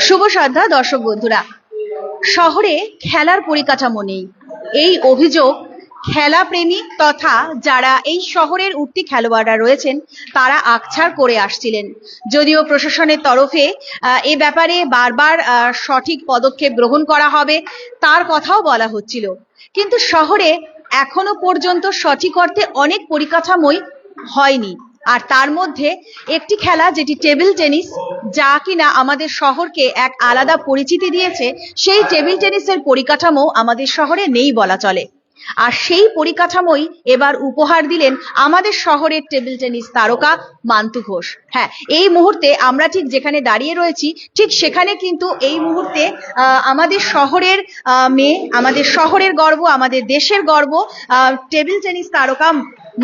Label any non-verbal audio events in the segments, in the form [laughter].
শুভ সন্ধ্যা দর্শক বন্ধুরা। শহরে খেলার পরিকাঠামো নেই। এই অভিযোগ খেলা প্রেমী তথা যারা এই শহরের উঠতি খেলোয়াড়রা রয়েছেন, তারা আকছার করে আসছিলেন। যদিও প্রশাসনের তরফে এ ব্যাপারে বারবার সঠিক পদক্ষেপ গ্রহণ করা হবে, তার কথাও বলা হচ্ছিল। কিন্তু শহরে এখনও পর্যন্ত সঠিক অর্থে অনেক পরিকাঠামোই হয়নি। আর তার মধ্যে একটি খেলা যেটি টেবিল টেনিস, যা কিনা আমাদের শহরকে এক আলাদা পরিচিতি দিয়েছে, সেই টেবিল টেনিসের পরিকাঠামো আমাদের শহরে নেই বলা চলে। আর সেই পরিকাঠামোই এবার উপহার দিলেন আমাদের শহরের টেবিল টেনিস তারকা মান্তু ঘোষ। হ্যাঁ এই মুহূর্তে আমরা ঠিক যেখানে দাঁড়িয়ে রয়েছি, ঠিক সেখানে কিন্তু এই মুহূর্তে আমাদের শহরের মেয়ে, আমাদের শহরের গর্ব, আমাদের দেশের গর্ব টেবিল টেনিস তারকা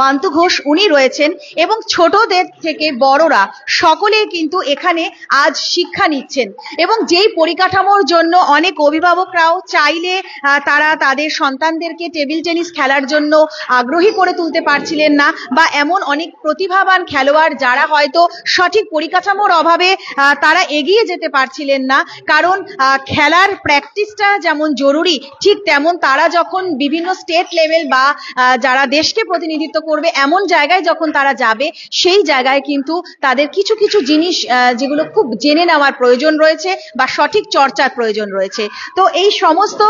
মান্তু ঘোষ উনি রয়েছেন এবং ছোটদের থেকে বড়রা সকলেই কিন্তু এখানে আজ শিক্ষা নিচ্ছেন। এবং যেই পরিকাঠামোর জন্য অনেক অভিভাবকরাও চাইলে তারা তাদের সন্তানদেরকে টেবিল টেনিস খেলার জন্য আগ্রহী করে তুলতে পারছিলেন না বা এমন অনেক প্রতিভাবান খেলোয়াড় যারা হয়তো সঠিক পরিকাঠামোর অভাবে তারা এগিয়ে যেতে পারছিলেন না। কারণ খেলার প্র্যাকটিসটা যেমন জরুরি, ঠিক তেমন তারা যখন বিভিন্ন স্টেট লেভেল বা যারা দেশকে প্রতিনিধিত্ব করবে এমন জায়গায় যখন তারা যাবে, সেই জায়গায় কিন্তু তাদের কিছু কিছু জিনিস যেগুলো খুব জেনে নেওয়ার প্রয়োজন রয়েছে বা সঠিক চর্চার প্রয়োজন রয়েছে। তো এই সমস্ত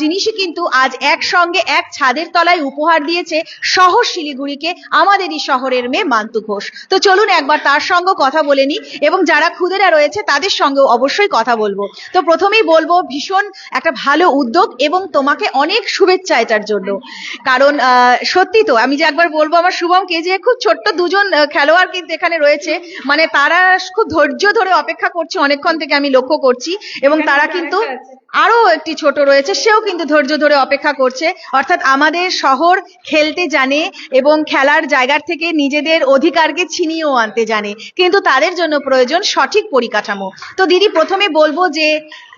জিনিসই কিন্তু আজ একসঙ্গে এক ছাদের তলায় উপহার দিয়েছে শহর শিলিগুড়িকে, আমাদেরই শহরের মেয়ে মান্তু ঘোষ। তো চলুন একবার তার সঙ্গে কথা বলে নিই এবং যারা খুদেরা রয়েছে তাদের সঙ্গেও অবশ্যই কথা বলব। তো প্রথমেই বলব, ভীষণ একটা ভালো উদ্যোগ এবং তোমাকে অনেক শুভেচ্ছা এটার জন্য। কারণ সত্যি তো, আমি যে একবার বলব আমার শুভমকে যে খুব ছোট্ট দুজন খেলোয়াড় কিন্তু এখানে রয়েছে। মানে তারা খুব ধৈর্য ধরে অপেক্ষা করছে অনেকক্ষণ থেকে আমি লক্ষ্য করছি। এবং তারা কিন্তু আরও একটি ছোট রয়েছে সেও কিন্তু ধৈর্য ধরে অপেক্ষা করছে। অর্থাৎ আমাদের শহর খেলতে জানে এবং খেলার জায়গার থেকে নিজেদের অধিকারকে ছিনিয়েও আনতে জানে। কিন্তু তাদের জন্য প্রয়োজন সঠিক পরিকাঠামো। তো দিদি প্রথমে বলব যে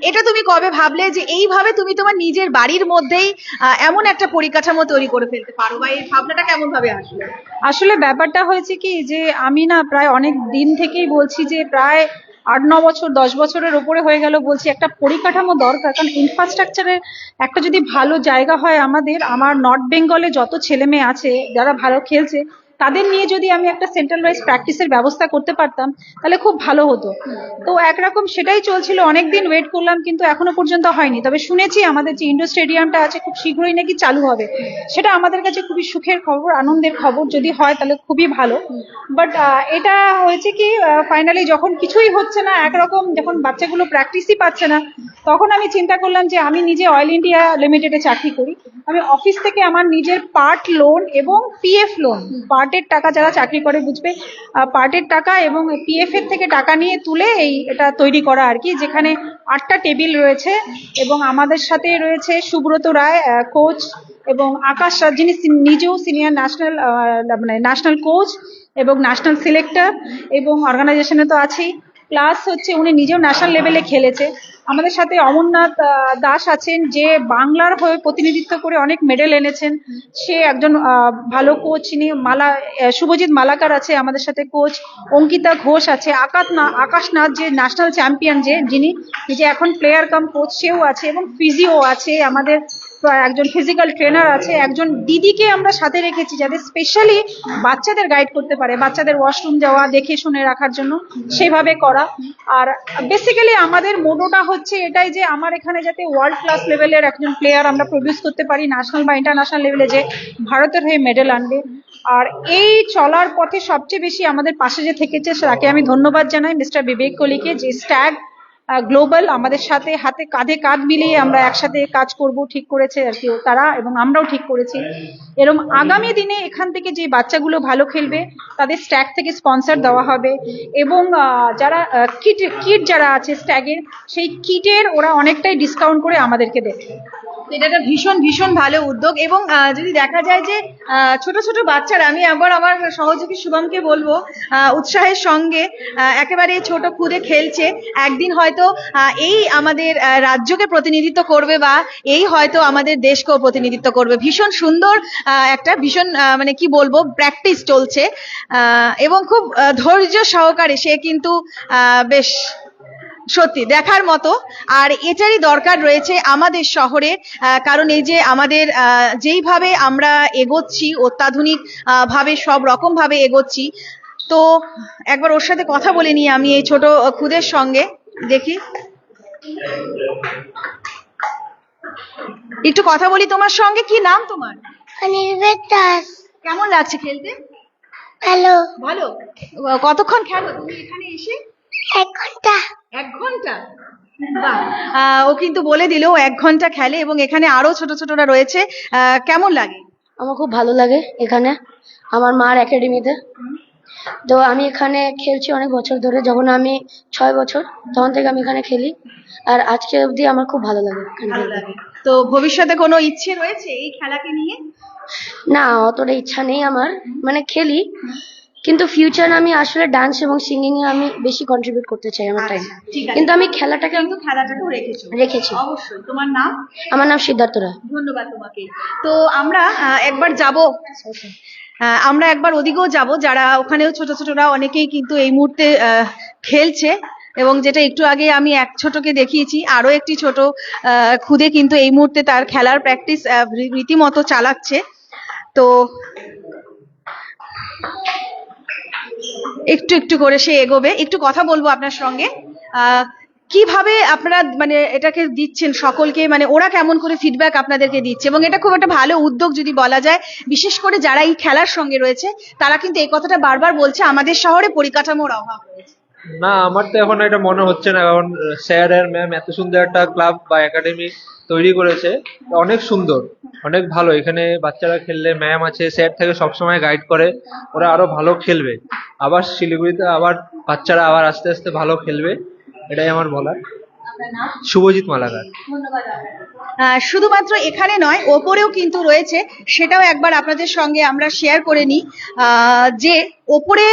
এটা তুমি কবে ভাবলে যে এইভাবে তুমি তোমার নিজের বাড়ির মধ্যেই এমন একটা পরিকাঠামো তৈরি করে ফেলতে পারো? বা এই ভাবনাটা কেমন ভাবে আসলো। আসলে ব্যাপারটা হয়েছে কি যে, আমি না প্রায় অনেক দিন থেকেই বলছি যে, প্রায় আট, ন বছর, দশ বছরের ওপরে হয়ে গেল বলছি একটা পরিকাঠামো দরকার। কারণ ইনফ্রাস্ট্রাকচারের একটা যদি ভালো জায়গা হয় আমাদের, আমার নর্থ বেঙ্গলে যত ছেলে মেয়ে আছে, যারা ভালো খেলছে তাদের নিয়ে যদি আমি একটা সেন্ট্রাল ওয়াইজ প্র্যাকটিসের ব্যবস্থা করতে পারতাম, তাহলে খুব ভালো হতো। তো একরকম সেটাই চলছিল, অনেকদিন ওয়েট করলাম, কিন্তু এখনও পর্যন্ত হয়নি। তবে শুনেছি আমাদের যে ইন্ডোর স্টেডিয়ামটা আছে, খুব শীঘ্রই নাকি চালু হবে। সেটা আমাদের কাছে খুবই সুখের খবর, আনন্দের খবর। যদি হয়, তাহলে খুবই ভালো। বাট এটা হয়েছে কি ফাইনালি যখন কিছুই হচ্ছে না, একরকম যখন বাচ্চাগুলো প্র্যাকটিসই পাচ্ছে না, তখন আমি চিন্তা করলাম যে আমি নিজে অয়েল ইন্ডিয়া লিমিটেডে চাকরি করি। আমি অফিস থেকে আমার নিজের পার্ট লোন এবং পিএফ লোন পার্টের টাকা যারা চাকরি করে বুঝবে পার্টের টাকা এবং পিএফ এর থেকে টাকা নিয়ে তুলে এই এটা তৈরি করা আর কি, যেখানে আটটা টেবিল রয়েছে এবং আমাদের সাথে রয়েছে সুব্রত রায় কোচ এবং আকাশ যিনি নিজেও সিনিয়র ন্যাশনাল মানে ন্যাশনাল কোচ এবং ন্যাশনাল সিলেক্টর এবং অর্গানাইজেশনে তো আছেই। প্লাস হচ্ছে উনি নিজেও ন্যাশনাল লেভেলে খেলেছে। আমাদের সাথে অমরনাথ দাস আছেন, যে বাংলার হয়ে প্রতিনিধিত্ব করে অনেক মেডেল এনেছেন। সে একজন ভালো কোচ ইনি মালা শুভজিৎ মালাকার আছে আমাদের সাথে কোচ অঙ্কিতা ঘোষ আছে আকাশ না, আকাশনাথ যে ন্যাশনাল চ্যাম্পিয়ন যে, যিনি যে এখন প্লেয়ার কাম কোচ সেও আছে এবং ফিজিও আছে আমাদের একজন ফিজিক্যাল ট্রেনার আছে, একজন দিদিকে আমরা সাথে রেখেছি যাদের স্পেশালি বাচ্চাদের গাইড করতে পারে, বাচ্চাদের ওয়াশরুম যাওয়া, দেখে শুনে রাখার জন্য সেভাবে করা। আর বেসিক্যালি আমাদের মোটোটা হচ্ছে এটাই যে আমার এখানে যাতে ওয়ার্ল্ড ক্লাস লেভেলের একজন প্লেয়ার আমরা প্রডিউস করতে পারি ন্যাশনাল বা ইন্টারন্যাশনাল লেভেলে যে ভারতের হয়ে মেডেল আনবে। আর এই চলার পথে সবচেয়ে বেশি আমাদের পাশে যে থেকেছে তাকে আমি ধন্যবাদ জানাই মিস্টার বিবেক কোহলিকে যে স্ট্যাগ গ্লোবাল আমাদের সাথে হাতে কাঁধে কাঁধ মিলিয়ে আমরা একসাথে কাজ করব, ঠিক করেছে আর কি তারা এবং আমরাও ঠিক করেছি। এরকম আগামী দিনে এখান থেকে যে বাচ্চাগুলো ভালো খেলবে, তাদের স্ট্যাগ থেকে স্পন্সার দেওয়া হবে এবং যারা কিট কিট যারা আছে স্ট্যাগের সেই কিটের ওরা অনেকটাই ডিসকাউন্ট করে আমাদেরকে দেবে। এটা একটা ভীষণ ভীষণ ভালো উদ্যোগ এবং যদি দেখা যায় যে ছোট ছোট বাচ্চারা, আমি আবার আমার সহযোগী শুভমকে বলব উৎসাহের সঙ্গে একেবারে ছোট খুদে খেলছে। একদিন হয়তো এই আমাদের রাজ্যকে প্রতিনিধিত্ব করবে বা এই হয়তো আমাদের দেশকেও প্রতিনিধিত্ব করবে। ভীষণ সুন্দর একটা ভীষণ মানে কি বলব প্র্যাকটিস চলছে। এবং খুব ধৈর্য সহকারে সে কিন্তু বেশ সত্যি দেখার মতো। আর এটারই দরকার রয়েছে আমাদের শহরে কারণ এই যে আমাদের যেইভাবে আমরা এগোচ্ছি অত্যাধুনিক ভাবে সব রকম ভাবে এগোচ্ছি। তো একবার ওর সাথে কথা বলে নিই আমি এই ছোট খুদের সঙ্গে দেখি। একটু কথা বলি তোমার সঙ্গে? কি নাম তোমার? অনির্বেদ দাস। কেমন লাগছে খেলতে? হ্যালো ভালো? কতক্ষণ খেলো? তুমি এখানে এসে এক ঘণ্টা। এক ঘণ্টা? [laughs] বাহ। ও কিন্তু বলে দিল এক ঘণ্টা খেলে এবং এখানে আরও ছোট ছোটরা রয়েছে। কেমন লাগে? আমার খুব ভালো লাগে এখানে আমার মার একাডেমিতে। তো আমি এখানে খেলছি অনেক বছর ধরে যখন আমি ছয় বছর তখন থেকে আমি এখানে খেলি। আর আজকে অবধি আমার খুব ভালো। লাগে। তো ভবিষ্যতে কোনো ইচ্ছে রয়েছে এই খেলাকে নিয়ে? না অতটা ইচ্ছা নেই আমার। মানে খেলি কিন্তু ফিউচার আমি আসলে ডান্স এবং সিঙ্গিং এ আমি বেশি কন্ট্রিবিউট করতে চাই আমার টাইম আচ্ছা, ঠিক আছে। কিন্তু আমি খেলাটাকে কিন্তু খেলাটাকেও রেখেছো। রেখেছি। অবশ্যই। তোমার নাম? আমার নাম সিদ্ধার্থ রায়। ধন্যবাদ তোমাকে। তো আমরা একবার যাব। আমরা একবার ওদিকেও যাব। যারা ওখানেও ছোট ছোটরা অনেকেই কিন্তু এই মুহূর্তে খেলছে এবং যেটা একটু আগে আমি এক ছোটকে দেখিয়েছি আরও একটি ছোট খুদে কিন্তু এই মুহূর্তে তার খেলার প্র্যাকটিস রীতিমতো চালাচ্ছে। তো একটু একটু করে সে এগোবে। একটু কথা বলব আপনার সঙ্গে। কীভাবে আপনারা মানে এটাকে দিচ্ছেন সকলকে? মানে ওরা কেমন করে ফিডব্যাক আপনাদেরকে দিচ্ছে? এবং এটা খুব একটা ভালো উদ্যোগ যদি বলা যায়, বিশেষ করে যারা এই খেলার সঙ্গে রয়েছে, তারা কিন্তু এই কথাটা বারবার বলছে, আমাদের শহরে পরিকাঠামোর অভাব রয়েছে। না, আমার তো এখন এটা মনে হচ্ছে না, কারণ স্যার আর ম্যাম এত সুন্দর একটা ক্লাব বা একাডেমি তৈরি করেছে, অনেক সুন্দর, অনেক ভালো। এখানে বাচ্চারা খেললে ম্যাম আছে, স্যার থেকে, সবসময় গাইড করে, ওরা আরও ভালো খেলবে। আবার শিলিগুড়িতে আবার বাচ্চারা আবার আস্তে আস্তে ভালো খেলবে, এটাই আমার বলার। শুভজিৎ মালাকার। শুধুমাত্র এখানে নয় ওপরেও কিন্তু রয়েছে। সেটাও একবার আপনাদের সঙ্গে আমরা শেয়ার করে নিই। যে ওপরে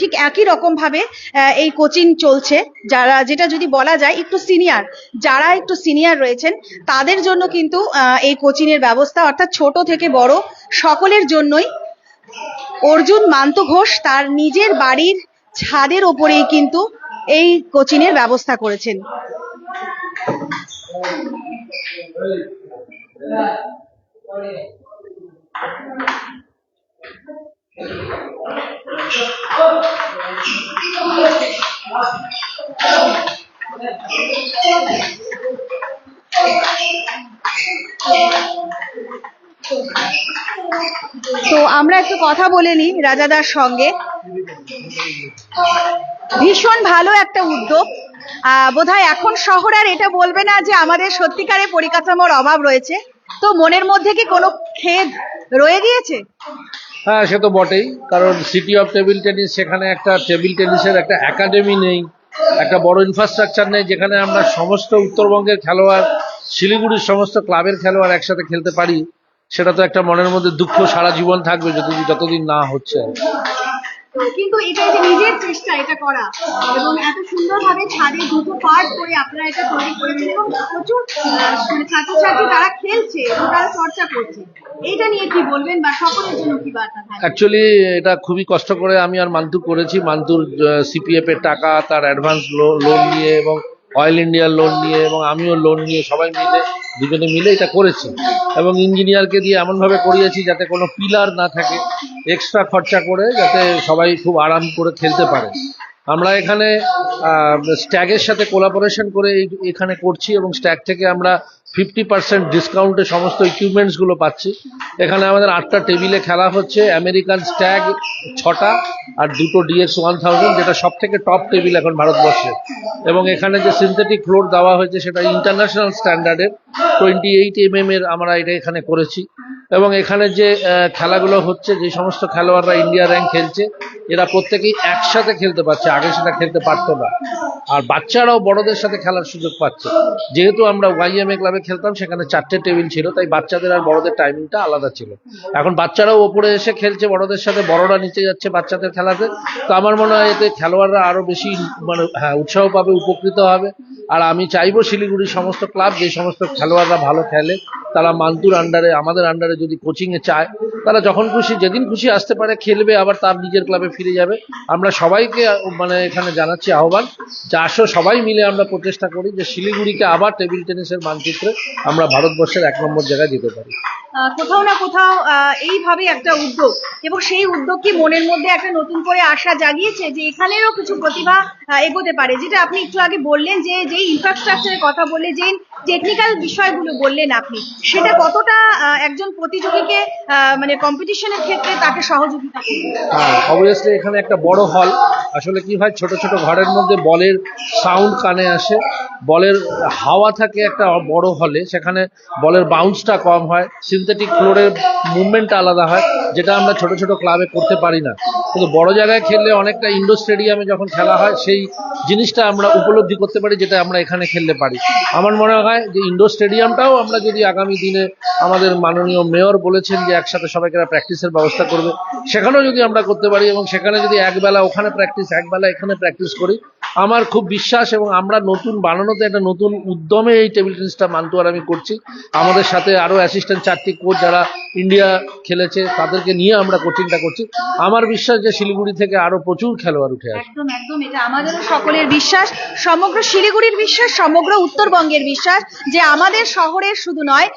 ঠিক একই রকম ভাবে এই কোচিং চলছে। যারা যেটা যদি বলা যায় একটু সিনিয়র যারা একটু সিনিয়র রয়েছেন তাদের জন্য কিন্তু এই কোচিং এর ব্যবস্থা অর্থাৎ ছোট থেকে বড় সকলের জন্যই। অর্জুন মান্ত ঘোষ তার নিজের বাড়ির ছাদের ওপরেই কিন্তু এই কোচিং এর ব্যবস্থা করেছেন। তো আমরা একটু কথা বলে নিই রাজাদার সঙ্গে। ভীষণ ভালো একটা উদ্যোগ। বোধহয় এখন শহর আর এটা বলবে না যে আমাদের সত্যিকারের পরিকাঠামোর অভাব রয়েছে। তো মনের মধ্যে কি কোনো খেদ রয়ে গিয়েছে? হ্যাঁ সে তো বটেই। কারণ সিটি অফ টেবিল টেনিস সেখানে একটা টেবিল টেনিসের একটা একাডেমি নেই, একটা বড় ইনফ্রাস্ট্রাকচার নেই, যেখানে আমরা সমস্ত উত্তরবঙ্গের খেলোয়াড়, শিলিগুড়ির সমস্ত ক্লাবের খেলোয়াড় একসাথে খেলতে পারি। সেটা তো একটা মনের মধ্যে দুঃখ সারা জীবন থাকবে যতদিন যতদিন না হচ্ছে। কিন্তু এটা যে নিজের চেষ্টা, এটা করা। এবং এত সুন্দরভাবে ছাদে দুটো পার্ট করে আপনারা এটা তৈরি করেছেন এবং প্রচুর মানে ছাত্রছাত্রী তারা খেলছে এবং তারা চর্চা করছে। এটা নিয়ে কি বলবেন বা সকলের জন্য কি বার্তা অ্যাকচুয়ালি এটা খুবই কষ্ট করে আমি আর মান্তু করেছি। মান্তুর সিপিএফ এর টাকা, তার অ্যাডভান্স লোন নিয়ে এবং অয়েল ইন্ডিয়ার লোন নিয়ে এবং আমিও লোন নিয়ে সবাই মিলে দুজনে মিলে এটা করেছি। এবং ইঞ্জিনিয়ারকে দিয়ে এমনভাবে করিয়েছি যাতে কোনো পিলার না থাকে এক্সট্রা খরচা করে যাতে সবাই খুব আরাম করে খেলতে পারে। আমরা এখানে স্ট্যাগের সাথে কোলাবোরেশন করে এখানে করছি এবং স্ট্যাগ থেকে আমরা ফিফটি পার্সেন্ট ডিসকাউন্টে সমস্ত ইকুইপমেন্টসগুলো পাচ্ছি। এখানে আমাদের আটটা টেবিলে খেলা হচ্ছে আমেরিকান স্ট্যাগ ছটা আর দুটো ডিএস ওয়ান থাউজেন্ড যেটা সব থেকে টপ টেবিল এখন ভারতবর্ষে। এবং এখানে যে সিনথেটিক ফ্লোর দেওয়া হয়েছে, সেটা ইন্টারন্যাশনাল স্ট্যান্ডার্ডের টোয়েন্টি এইট এম এর আমরা এটা এখানে করেছি। এবং এখানে যে খেলাগুলো হচ্ছে, যে সমস্ত খেলোয়াড়রা ইন্ডিয়া র্যাঙ্ক খেলছে, এরা প্রত্যেকেই একসাথে খেলতে পারছে, আগে সেটা খেলতে পারতো না। আর বাচ্চারাও বড়দের সাথে খেলার সুযোগ পাচ্ছে। যেহেতু আমরা ওয়াইএমএ ক্লাবে খেলতাম, সেখানে চারটে টেবিল ছিল, তাই বাচ্চাদের আর বড়দের টাইমিংটা আলাদা ছিল। এখন বাচ্চারাও ওপরে এসে খেলছে, বড়দের সাথে, বড়রা নিচে যাচ্ছে বাচ্চাদের খেলাতে। তো আমার মনে হয় এতে খেলোয়াড়রা আরও বেশি মানে হ্যাঁ উৎসাহ পাবে, উপকৃত হবে। আর আমি চাইব শিলিগুড়ির সমস্ত ক্লাব যে সমস্ত খেলোয়াড়রা ভালো খেলে তারা মান্তুর আন্ডারে আমাদের আন্ডারে যদি কোচিং এ চায়, তারা যখন খুশি, যেদিন খুশি আসতে পারে, খেলবে, আবার তার নিজের ক্লাবে ফিরে যাবে। আমরা সবাইকে মানে এখানে জানাচ্ছি আহ্বান যে আসো সবাই মিলে আমরা প্রচেষ্টা করি যে শিলিগুড়িকে আবার টেবিল টেনিসের মানচিত্রে আমরা ভারতবর্ষের এক নম্বর জায়গায় যেতে পারি। কোথাও না কোথাও এইভাবে একটা উদ্যোগ। এবং সেই উদ্যোগ কি মনের মধ্যে একটা নতুন করে আশা জাগিয়েছে যে এখানেরও কিছু প্রতিভা এগোতে পারে? যেটা আপনি একটু আগে বললেন যে, যেই ইনফ্রাস্ট্রাকচারের কথা বলে যে টেকনিক্যাল বিষয়গুলো বললেন আপনি, সেটা কতটা একজন প্রতিযোগীকে মানে কম্পিটিশনের ক্ষেত্রে তাকে সহযোগিতা করবে? হ্যাঁ অবভিয়াসলি এখানে একটা বড় হল আসলে কি হয়, ছোট ছোট ঘরের মধ্যে বলের সাউন্ড কানে আসে। বলের হাওয়া থাকে একটা বড় হলে, সেখানে বলের বাউন্সটা কম হয়। সিনথেটিক ফ্লোরের মুভমেন্টটা আলাদা হয়, যেটা আমরা ছোট ছোট ক্লাবে করতে পারি না। কিন্তু বড় জায়গায় খেললে অনেকটা ইন্ডোর স্টেডিয়ামে যখন খেলা হয়, সেই জিনিসটা আমরা উপলব্ধি করতে পারি, যেটা আমরা এখানে খেলতে পারি। আমার মনে হয় যে ইন্ডোর স্টেডিয়ামটাও আমরা যদি আগামী দিনে আমাদের মাননীয় মেয়র বলেছেন যে একসাথে সবাইকে প্র্যাকটিসের ব্যবস্থা করবে, সেখানেও যদি আমরা করতে পারি এবং সেখানে যদি একবেলা ওখানে প্র্যাকটিস একবেলা এখানে প্র্যাকটিস করি। আমার খুব বিশ্বাস এবং আমরা নতুন, বানানোতে একটা নতুন উদ্যমে এই টেবিল টেনিসটা মানতু আর আমি করছি। আমাদের সাথে আরও অ্যাসিস্ট্যান্ট চারটি কোচ যারা ইন্ডিয়া খেলেছে, তাদেরকে নিয়ে আমরা কোচিংটা করছি। আমার বিশ্বাস যে শিলিগুড়ি থেকে আরও প্রচুর খেলোয়াড় উঠে আসবে। একদম একদম, এটা আমাদেরও সকলের বিশ্বাস। সমগ্র শিলিগুড়ির বিশ্বাস, সমগ্র উত্তরবঙ্গের বিশ্বাস যে আমাদের শহরের শুধু নয়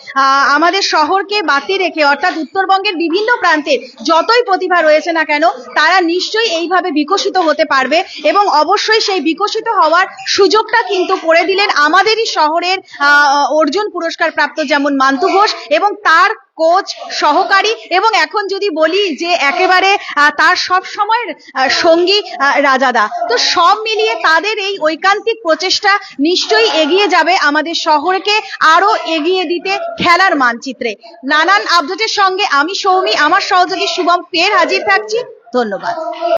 আমাদের শহরকে বাতি রেখে, অর্থাৎ উত্তরবঙ্গের বিভিন্ন প্রান্তে যতই প্রতিভা রয়েছে না কেন, তারা নিশ্চয়ই এইভাবে বিকশিত হতে পারবে এবং অবশ্যই সেই বিকশিত হওয়ার সুযোগটা কিন্তু করে দিলেন আমাদেরই শহরের অর্জুন পুরস্কার প্রাপ্ত যেমন মান্তু ঘোষ এবং তার কোচ সহকারী এবং এখন যদি বলি যে একেবারে তার সব সময়ের সঙ্গী রাজাদা। তো সব মিলিয়ে তাদের এই ঐকান্তিক প্রচেষ্টা নিশ্চয়ই এগিয়ে যাবে আমাদের শহরকে আরও এগিয়ে দিতে খেলার মানচিত্রে। নানান আপডেটের সঙ্গে আমি সৌমি, আমার সহযোগী শুভম, ফের হাজির থাকছি। ধন্যবাদ।